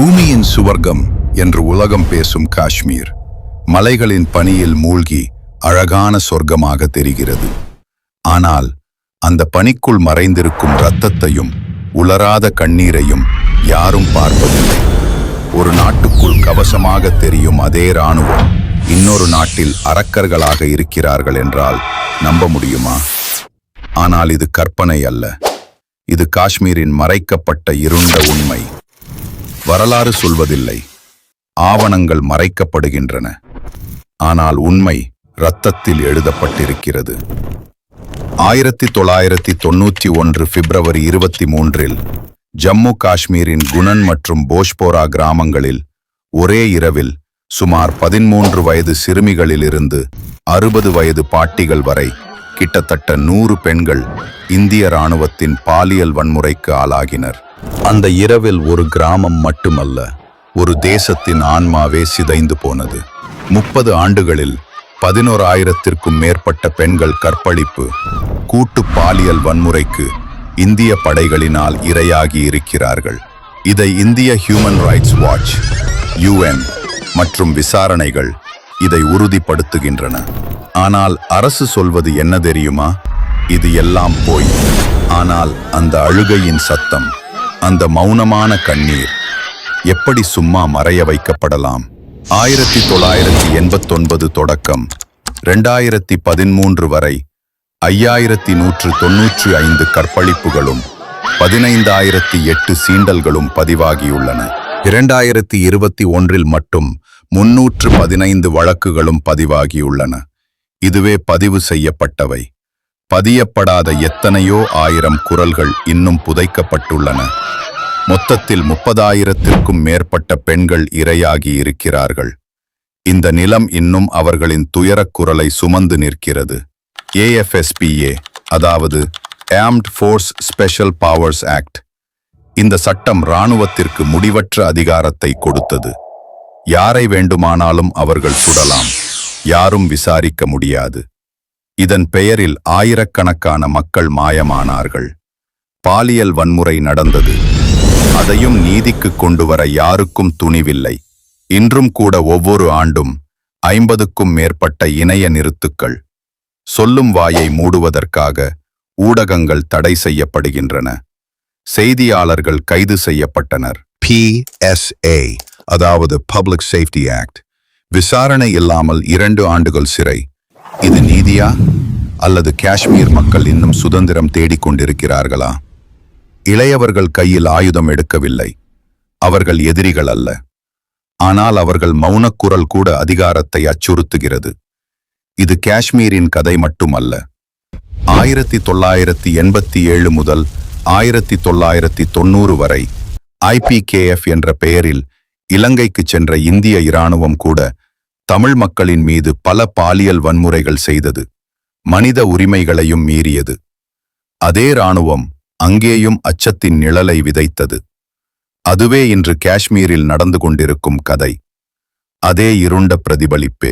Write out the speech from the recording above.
பூமியின் சுவர்க்கம் என்று உலகம் பேசும் காஷ்மீர் மலைகளின் பனியில் மூழ்கி அழகான சொர்க்கமாக தெரிகிறது. ஆனால் அந்த பனிக்குள் மறைந்திருக்கும் இரத்தத்தையும் உலராத கண்ணீரையும் யாரும் பார்ப்பதில்லை. ஒரு நாட்டுக்குள் கவசமாக தெரியும் அதே ராணுவம் இன்னொரு நாட்டில் அரக்கர்களாக இருக்கிறார்கள் என்றால் நம்ப முடியுமா? ஆனால் இது கற்பனை அல்ல. இது காஷ்மீரின் மறைக்கப்பட்ட இருண்ட உண்மை. வரலாறு சொல்வதில்லை. ஆவணங்கள் மறைக்கப்படுகின்றன. ஆனால் உண்மை இரத்தத்தில் எழுதப்பட்டிருக்கிறது. ஆயிரத்தி தொள்ளாயிரத்தி தொன்னூற்றி ஒன்று பிப்ரவரி இருபத்தி மூன்றில் ஜம்மு காஷ்மீரின் குணன் மற்றும் போஷ்போரா கிராமங்களில் ஒரே இரவில் சுமார் பதிமூன்று வயது சிறுமிகளிலிருந்து அறுபது வயது பாட்டிகள் வரை கிட்டத்தட்ட நூறு பெண்கள் இந்திய இராணுவத்தின் பாலியல் வன்முறைக்கு ஆளாகினர். அந்த இரவில் ஒரு கிராமம் மட்டுமல்ல ஒரு தேசத்தின் ஆன்மாவே சிதைந்து போனது. முப்பது ஆண்டுகளில் பதினோராயிரத்திற்கும் மேற்பட்ட பெண்கள் கற்பழிப்பு கூட்டு பாலியல் வன்முறைக்கு இந்திய படைகளினால் இரையாகி இருக்கிறார்கள். இதை இந்திய ஹியூமன் ரைட்ஸ் வாட்ச் யுஎன் மற்றும் விசாரணைகள் இதை உறுதிப்படுத்துகின்றன. ஆனால் அரசு சொல்வது என்ன தெரியுமா? இது எல்லாம் போய். ஆனால் அந்த அழுகையின் சத்தம் அந்த மௌனமான கண்ணீர் எப்படி சும்மா மறைய வைக்கப்படலாம்? ஆயிரத்தி தொள்ளாயிரத்தி எண்பத்தொன்பது தொடக்கம். ரெண்டாயிரத்தி பதிமூன்று வரை ஐயாயிரத்தி நூற்று தொன்னூற்றி ஐந்து கற்பழிப்புகளும் பதினைந்தாயிரத்தி எட்டு சீண்டல்களும் பதிவாகியுள்ளன. இரண்டாயிரத்தி இருபத்தி ஒன்றில் மட்டும் முன்னூற்று பதினைந்து வழக்குகளும் பதிவாகியுள்ளன. இதுவே பதிவு செய்யப்பட்டவை. பதியப்படாத எத்தனையோ ஆயிரம் குரல்கள் இன்னும் புதைக்கப்பட்டுள்ளன. மொத்தத்தில் முப்பதாயிரத்திற்கும் மேற்பட்ட பெண்கள் இரையாகி இருக்கிறார்கள். இந்த நிலம் இன்னும் அவர்களின் துயரக் குரலை சுமந்து நிற்கிறது. ஏஎஃப்எஸ்பிஏ அதாவது armed force special powers act இந்த சட்டம் இராணுவத்திற்கு முடிவற்ற அதிகாரத்தை கொடுத்தது. யாரை வேண்டுமானாலும் அவர்கள் சுடலாம். யாரும் விசாரிக்க முடியாது. இதன் பெயரில் ஆயிரக்கணக்கான மக்கள் மாயமானார்கள். பாலியல் வன்முறை நடந்தது. அதையும் நீதிக்கு கொண்டு வர யாருக்கும் துணிவில்லை. இன்றும் கூட ஒவ்வொரு ஆண்டும் ஐம்பதுக்கும் மேற்பட்ட இணைய நிறுத்துக்கள் சொல்லும் வாயை மூடுவதற்காக ஊடகங்கள் தடை செய்யப்படுகின்றன. செய்தியாளர்கள் கைது செய்யப்பட்டனர். PSA அதாவது பப்ளிக் சேஃப்டி ஆக்ட் விசாரணை இல்லாமல் இரண்டு ஆண்டுகள் சிறை. இது நீதியா? அல்லது காஷ்மீர் மக்கள் இன்னும் சுதந்திரம் தேடிக்கொண்டிருக்கிறார்களா? இளையவர்கள் கையில் ஆயுதம் எடுக்கவில்லை. அவர்கள் எதிரிகள் அல்ல. ஆனால் அவர்கள் மௌனக்குரல் கூட அதிகாரத்தை அச்சுறுத்துகிறது. இது காஷ்மீரின் கதை மட்டுமல்ல. ஆயிரத்தி தொள்ளாயிரத்தி எண்பத்தி ஏழு முதல் ஆயிரத்தி தொள்ளாயிரத்தி தொண்ணூறு வரை ஐபிகேஎஃப் என்ற பெயரில் இலங்கைக்கு சென்ற இந்திய இராணுவம் கூட தமிழ் மக்களின் மீது பல பாலியல் வன்முறைகள் செய்தது. மனித உரிமைகளையும் மீறியது. அதே இராணுவம் அங்கேயும் அச்சத்தின் நிழலை விதைத்தது. அதுவே இன்று காஷ்மீரில் நடந்து கொண்டிருக்கும் கதை. அதே இருண்ட பிரதிபலிப்பே.